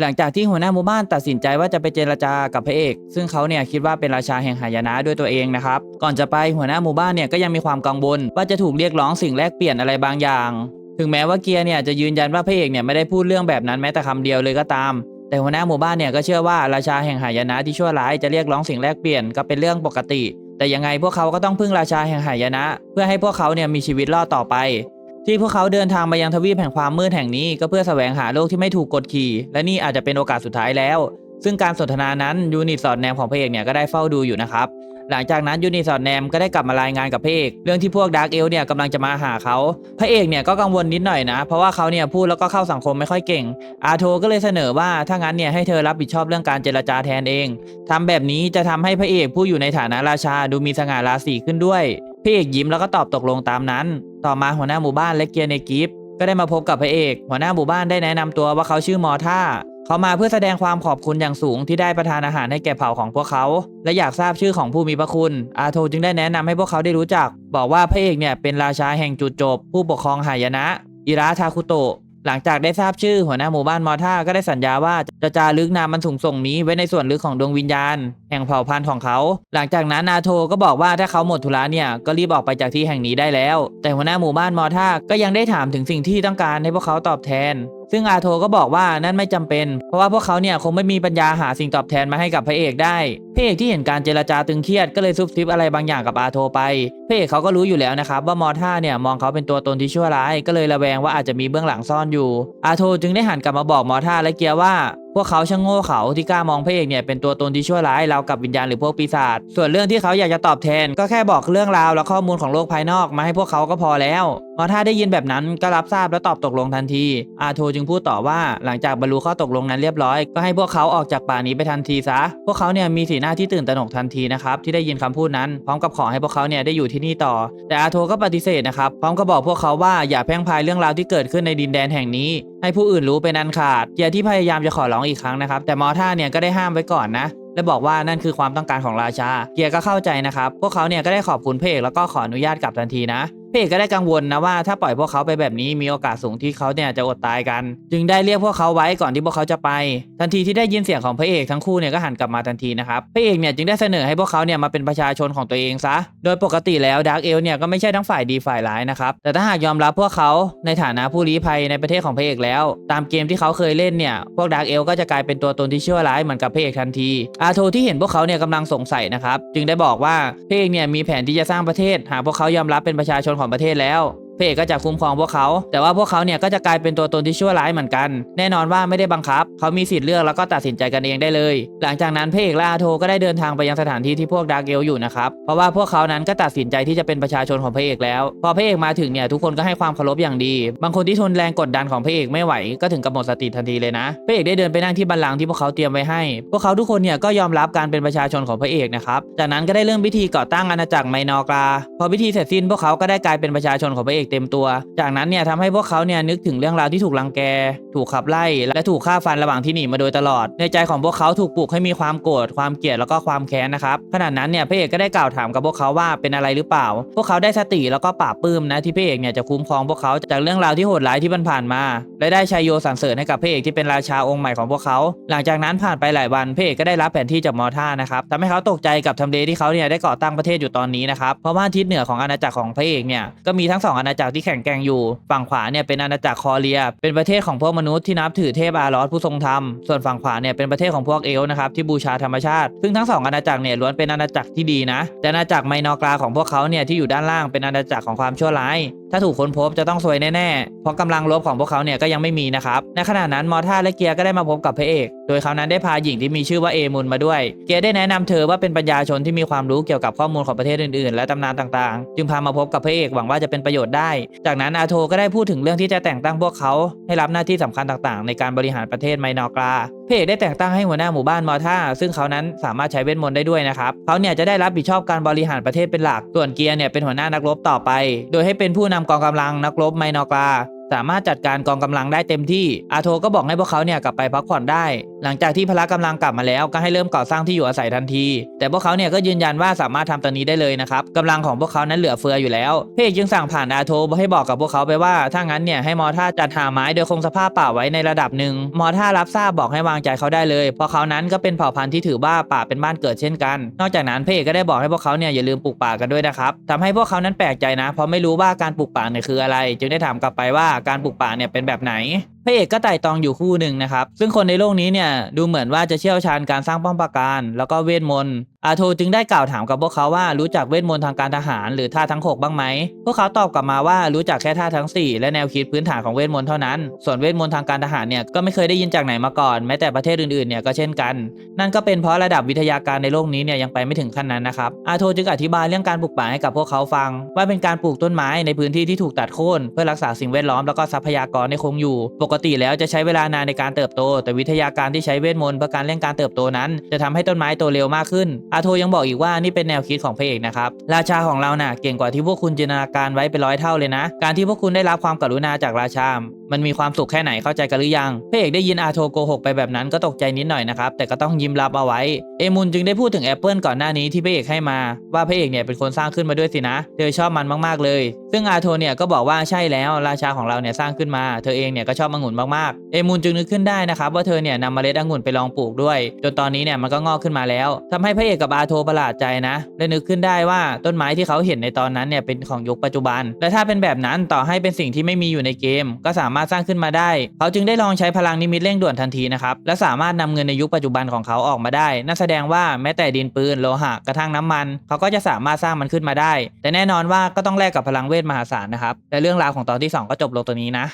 หลังจากที่หัวหน้าหมู่บ้านตัดสินใจว่าจะไปเจรจากับพระเอก ซึ่งเขาเนี่ยคิดว่าเป็นราชาแห่งหายนะด้วยตัวเองนะครับ ก่อนจะไปหัวหน้าหมู่บ้านเนี่ยก็ยังมีความกังวลว่าจะถูกเรียกร้องสิ่งแลกเปลี่ยนอะไรบางอย่าง ถึงแม้ว่าเกียร์เนี่ยจะยืนยันว่าพระเอกเนี่ยไม่ได้พูดเรื่องแบบนั้นแม้แต่คำเดียวเลยก็ตาม แต่หัวหน้าหมู่บ้านเนี่ยก็เชื่อว่าราชาแห่งหายนะที่ชั่วร้ายจะเรียกร้องสิ่งแลกเปลี่ยนก็เป็นเรื่องปกติ แต่ยังไงพวกเขาก็ต้องพึ่งราชาแห่งหายนะ เพื่อให้พวกเขาเนี่ยมีชีวิตรอดต่อไป ที่พวกเขาเดินทางมายังทวีปแห่งความมืดแห่งนี้ก็เพื่อแสวงหาโลกที่ไม่ถูกกดขี่ และนี่อาจจะเป็นโอกาสสุดท้ายแล้ว ซึ่งการสนทนานั้นยูนิตสอดแนมของพระเอกเนี่ยก็ได้เฝ้าดูอยู่นะครับ หลังจากนั้นยูนิตสอดแนมก็ได้กลับมารายงานกับพระเอกเรื่องที่พวกดาร์กเอลเนี่ยกำลังจะมาหาเขาพระเอกเนี่ยก็กังวลนิดหน่อยนะ เพราะว่าเขาเนี่ยพูดแล้วก็เข้าสังคมไม่ค่อยเก่ง อาโทก็เลยเสนอว่าถ้างั้นเนี่ยให้เธอรับผิดชอบเรื่องการเจรจาแทนเองทำแบบนี้จะทำให้พระเอกผู้อยู่ในฐานะราชาดูมีสง่าราศีขึ้นด้วย พระเอกยิ้มแล้วก็ตอบตกลงตามนั้น ต่อมาหัวหน้าหมู่บ้านและเกียร์ในกิฟก็ได้มาพบกับพระเอก หัวหน้าหมู่บ้านได้แนะนำตัวว่าเขาชื่อมอท่า เขามาเพื่อแสดงความขอบคุณอย่างสูงที่ได้ประทานอาหารให้แก่เผ่าของพวกเขา และอยากทราบชื่อของผู้มีพระคุณ อาโทจึงได้แนะนำให้พวกเขาได้รู้จัก บอกว่าพระเอกเนี่ยเป็นราชาแห่งจุดจบ ผู้ปกครองหายนะ อิระทาคุโตะ หลังจากได้ทราบชื่อหัวหน้าหมู่บ้านมอท่าก็ได้สัญญาว่าจะจารึกนามมันสูงส่งนี้ไว้ในส่วนลึกของดวงวิญญาณ แห่งเผ่าพันธุ์ของเขา หลังจากนั้นนาโทก็บอกว่าถ้าเขาหมดธุระเนี่ยก็รีบออกไปจากที่แห่งนี้ได้แล้ว แต่หัวหน้าหมู่บ้านมอท่าก็ยังได้ถามถึงสิ่งที่ต้องการให้พวกเขาตอบแทน ซึ่งอาโทก็บอกว่านั่นไม่จำเป็น เพราะว่าพวกเขาเนี่ยคงไม่มีปัญญาหาสิ่งตอบแทนมาให้กับพระเอกได้พระเอกที่เห็นการเจรจาตึงเครียดก็เลยซุบซิบอะไรบางอย่างกับอาโทไปพระเอกเขาก็รู้อยู่แล้วนะครับว่ามอท่าเนี่ยมองเขาเป็นตัวตนที่ชั่วร้ายก็เลยระแวงว่าอาจจะมีเบื้องหลังซ่อนอยู่ อาโทจึงได้หันกลับมาบอกมอท่าและเกียร์ว่าพวกเขาช่างโง่เขาที่กล้ามองพระเอกเนี่ยเป็นตัวตนที่ชั่วร้ายเรากับวิญญาณหรือพวกปีศาจส่วนเรื่องที่เขาอยากจะตอบแทน ก็แค่บอกเรื่องราวและข้อมูลของโลกภายนอกมาให้พวกเขาก็พอแล้วมอท่าได้ยินแบบนั้นก็รับทราบและตอบตกลงทันที อาโทจึงพูดต่อว่าหลังจากบรรลุข้อตกลงนั้นเรียบร้อย ก็ให้พวกเขาออกจากป่านี้ไปทันทีซะ พวกเขาเนี่ยมีสีหน้าที่ตื่นตระหนกทันทีนะครับที่ได้ยินคำพูดนั้น พร้อมกับขอให้พวกเขาเนี่ยได้อยู่ที่นี่ต่อ แต่อาโทก็ปฏิเสธนะครับพร้อมกับบอกพวกเขาว่าอย่าแพร่งพายเรื่องราวที่เกิดขึ้นในดินแดนแห่งนี้ให้ผู้อื่นรู้เป็นอันขาดเกียร์ที่พยายามจะขอร้องอีกครั้งนะครับ แต่มอท่าเนี่ยก็ได้ห้ามไว้ก่อนนะ และบอกว่านั่นคือความต้องการของราชา เกียร์ก็เข้าใจนะครับ พวกเขาเนี่ยก็ได้ขอบคุณเพกแล้วก็ขออนุญาตกลับทันทีนะ พเอกก็ได้กังวลนะว่าถ้าปล่อยพวกเขาไปแบบนี้มีโอกาสสูงที่เขาเนี่ยจะอดตายกัน จึงได้เรียกพวกเขาไว้ก่อนที่พวกเขาจะไป ทันทีที่ได้ยินเสียงของพระเอกทั้งคู่เนี่ยก็หันกลับมาทันทีนะครับพระเอกเนี่ยจึงได้เสนอให้พวกเขาเนี่ยมาเป็นประชาชนของตัวเองซะ โดยปกติแล้วดาร์กเอลเนี่ยก็ไม่ใช่ทั้งฝ่ายดีฝ่ายร้ายนะครับแต่ถ้าหากยอมรับพวกเขาในฐานะผู้ลี้ภัยในประเทศของพระเอกแล้ว ตามเกมที่เขาเคยเล่นเนี่ยพวกดาร์กเอลก็จะกลายเป็นตัวตนที่ชั่วร้ายเหมือนกับพระเอกทันทีอาโทที่เห็นพวกเขาเนี่ยกำลังสงสัยนะครับจึงได้บอกว่าพระเอกเนี่ยมีแผนที่จะสร้างประเทศ หากพวกเขายอมรับเป็นประชาชนของประเทศแล้ว พระเอกก็จะคุ้มครองพวกเขา แต่ว่าพวกเขาเนี่ยก็จะกลายเป็นตัวตนที่ชั่วร้ายเหมือนกัน แน่นอนว่าไม่ได้บังคับ เขามีสิทธิ์เลือกแล้วก็ตัดสินใจกันเองได้เลย หลังจากนั้นพระเอกและอาโทก็ได้เดินทางไปยังสถานที่ที่พวกดาร์กเอลอยู่นะครับเพราะว่าพวกเขานั้นก็ตัดสินใจที่จะเป็นประชาชนของพระเอกแล้ว พอพระเอกมาถึงเนี่ยทุกคนก็ให้ความเคารพอย่างดี บางคนที่ทนแรงกดดันของพระเอกไม่ไหวก็ถึงกับหมดสติทันทีเลยนะพระเอกได้เดินไปนั่งที่บัลลังก์ที่พวกเขาเตรียมไว้ให้ พวกเขาทุกคนเนี่ยก็ยอมรับการเป็นประชาชนของพระเอกนะครับจากนั้นก็ได้เริ่มพิธีก่อตั้งอาณาจักรไมนอกราพอพิธีเสร็จสิ้นพวกเขาก็ได้กลายเป็นประชาชนของพระเอกเต็มตัว จากนั้นเนี่ยทำให้พวกเขาเนี่ยนึกถึงเรื่องราวที่ถูกรังแก ถูกขับไล่ และถูกฆ่าฟันระหว่างที่หนีมาโดยตลอด ในใจของพวกเขาถูกปลุกให้มีความโกรธความเกลียดแล้วก็ความแค้นนะครับขณะนั้นเนี่ยพระเอกก็ได้กล่าวถามกับพวกเขาว่าเป็นอะไรหรือเปล่า พวกเขาได้สติแล้วก็ปราบปลื้มนะที่พระเอกเนี่ยจะคุ้มครองพวกเขาจากเรื่องราวที่โหดร้ายที่ผ่านมา และได้ชัยโยสรรเสริญให้กับพระเอกที่เป็นราชาองค์ใหม่ของพวกเขา หลังจากนั้นผ่านไปหลายวันพระเอกก็ได้รับแผนที่จากมอท่านะครับทำให้เขาตกใจกับทำเลที่เขาเนี่ยได้ก่อตั้งประเทศอยู่ตอนนี้นะครับเพราะว่าทิศเหนือของอาณาจักรของพระเอกเนี่ยก็มีทั้งสองอาณาจักรที่แข่งแกร่งอยู่ ฝั่งขวาเนี่ยเป็นอาณาจักรคอเรีย เป็นประเทศของพวกมนุษย์ที่นับถือเทพอารอสผู้ทรงธรรม ส่วนฝั่งขวาเนี่ยเป็นประเทศของพวกเอลนะครับที่บูชาธรรมชาติ ซึ่งทั้งสองอาณาจักรเนี่ยล้วนเป็นอาณาจักรที่ดีนะ แต่อาณาจักรไมนอกราของพวกเขาเนี่ยที่อยู่ด้านล่างเป็นอาณาจักรของความชั่วร้าย ถ้าถูกค้นพบจะต้องซวยแน่ๆ เพราะกำลังรบของพวกเขาเนี่ยก็ยังไม่มีนะครับ ในขณะนั้นมอท่าและเกียร์ก็ได้มาพบกับพระเอก โดยเขานั้นได้พาหญิงที่มีชื่อว่าเอมุนมาด้วย เกียร์ได้แนะนำเธอว่าเป็นปัญญาชนที่มีความรู้เกี่ยวกับข้อมูลของประเทศอื่นๆ และตำนานต่างๆ จึงพามาพบกับพระเอกหวังว่าจะเป็นประโยชน์ได้ จากนั้นอาโทก็ได้พูดถึงเรื่องที่จะแต่งตั้งพวกเขา ให้รับหน้าที่สำคัญต่างๆ ในการบริหารประเทศไมนอกราพระเอกได้แต่งตั้งให้หัวหน้าหมู่บ้านมอท่าซึ่งเขานั้นสามารถใช้เวทมนต์ได้ด้วยนะครับเขาเนี่ยจะได้รับผิดชอบการบริหารประเทศเป็นหลักส่วนเกียร์เนี่ยเป็นหัวหน้านักรบต่อไป โดยให้เป็นผู้นำกองกำลังนักรบไมนอกรา สามารถจัดการกองกำลังได้เต็มที่ อาโทก็บอกให้พวกเขาเนี่ยกลับไปพักผ่อนได้ หลังจากที่พละกำลังกลับมาแล้วก็ให้เริ่มก่อสร้างที่อยู่อาศัยทันที แต่พวกเขาเนี่ยก็ยืนยันว่าสามารถทำตอนนี้ได้เลยนะครับกำลังของพวกเขานั้นเหลือเฟืออยู่แล้วพระเอกจึงสั่งผ่านอาโทให้บอกกับพวกเขาไปว่าถ้างั้นเนี่ยให้มอท่าจัดหาไม้โดยคงสภาพป่าไว้ในระดับหนึ่งมอท่ารับทราบบอกให้วางใจเขาได้เลย เพราะเขานั้นก็เป็นเผ่าพันธุ์ที่ถือว่าป่าเป็นบ้านเกิดเช่นกัน นอกจากนั้นพระเอกก็ได้บอกให้พวกเขาเนี่ยอย่าลืมปลูกป่ากันด้วยนะครับทำให้พวกเขานั้นแปลกใจนะ เพราะไม่รู้ว่าการปลูกป่าเนี่ยคืออะไร จึงได้ถามกลับไปว่าการปลูกป่าเนี่ยเป็นแบบไหน ระเอกก็ไต่ตองอยู่คู่หนึ่งนะครับ ซึ่งคนในโลกนี้เนี่ยดูเหมือนว่าจะเชี่ยวชาญการสร้างป้อมปราการ แล้วก็เวทมนต์อาโทจึงได้กล่าวถามกับพวกเขาว่ารู้จักเวทมนต์ทางการทหารหรือท่าทั้ง 6 บ้างไหม พวกเขาตอบกลับมาว่ารู้จักแค่ท่าทั้ง 4 และแนวคิดพื้นฐานของเวทมนต์เท่านั้น ส่วนเวทมนต์ทางการทหารเนี่ยก็ไม่เคยได้ยินจากไหนมาก่อนแม้แต่ประเทศอื่นๆเนี่ยก็เช่นกัน นั่นก็เป็นเพราะระดับวิทยาการในโลกนี้เนี่ยยังไปไม่ถึงขั้นนั้นนะครับอาโทจึงอธิบายเรื่องการปลูกป่าให้กับพวกเขาฟัง ว่าเป็นการปลูกต้นไม้ในพื้นที่ที่ถูกตัดโค่นเพื่อรักษาสิ่งแวดล้อมแล้วก็ทรัพยากรให้คงอยู่ปกติแล้วจะใช้เวลานานในการเติบโต แต่วิทยาการที่ใช้เวทมนต์เพื่อการเร่งการเติบโตนั้น จะทำให้ต้นไม้โตเร็วมากขึ้น อาโทยังบอกอีกว่านี่เป็นแนวคิดของพระเอกนะครับ ราชาของเราน่ะเก่งกว่าที่พวกคุณจินตนาการไว้เป็นร้อยเท่าเลยนะ การที่พวกคุณได้รับความกรุณาจากราชา มันมีความสุขแค่ไหนเข้าใจกันหรือยังพระเอกได้ยินอาโทโกหกไปแบบนั้นก็ตกใจนิดหน่อยนะครับแต่ก็ต้องยิ้มรับเอาไว้ เอมุนจึงได้พูดถึงแอปเปิลก่อนหน้านี้ที่พระเอกให้มา ว่าพระเอกเนี่ยเป็นคนสร้างขึ้นมาด้วยสินะ เธอชอบมันมากๆเลย ซึ่งอาโทเนี่ยก็บอกว่าใช่แล้วราชาของเราเนี่ยสร้างขึ้นมา เธอเองเนี่ยก็ชอบองุ่นมากๆ เอมุนจึงนึกขึ้นได้นะครับว่าเธอเนี่ยนำเมล็ดองุ่นไปลองปลูกด้วยจนตอนนี้เนี่ยมันก็งอกขึ้นมาแล้วทำให้พระเอกกับอาโทประหลาดใจนะและนึกขึ้นได้ว่าต้นไม้ที่เขาเห็นในตอนนั้นเนี่ยเป็นของยุคปัจจุบัน และถ้าเป็นแบบนั้นต่อให้เป็นสิ่งที่ไม่มีอยู่ในเกม ก็สามารถสร้างขึ้นมาได้ เขาจึงได้ลองใช้พลังนิมิตเร่งด่วนทันทีนะครับ และสามารถนำเงินในยุคปัจจุบันของเขาออกมาได้ นั่นแสดงว่าแม้แต่ดินปืนโลหะกระทั่งน้ำมัน เขาก็จะสามารถสร้างมันขึ้นมาได้ แต่แน่นอนว่าก็ต้องแลกกับพลังเวทมหาศาลนะครับและเรื่องราวของตอนที่สองก็จบลงตรงนี้นะ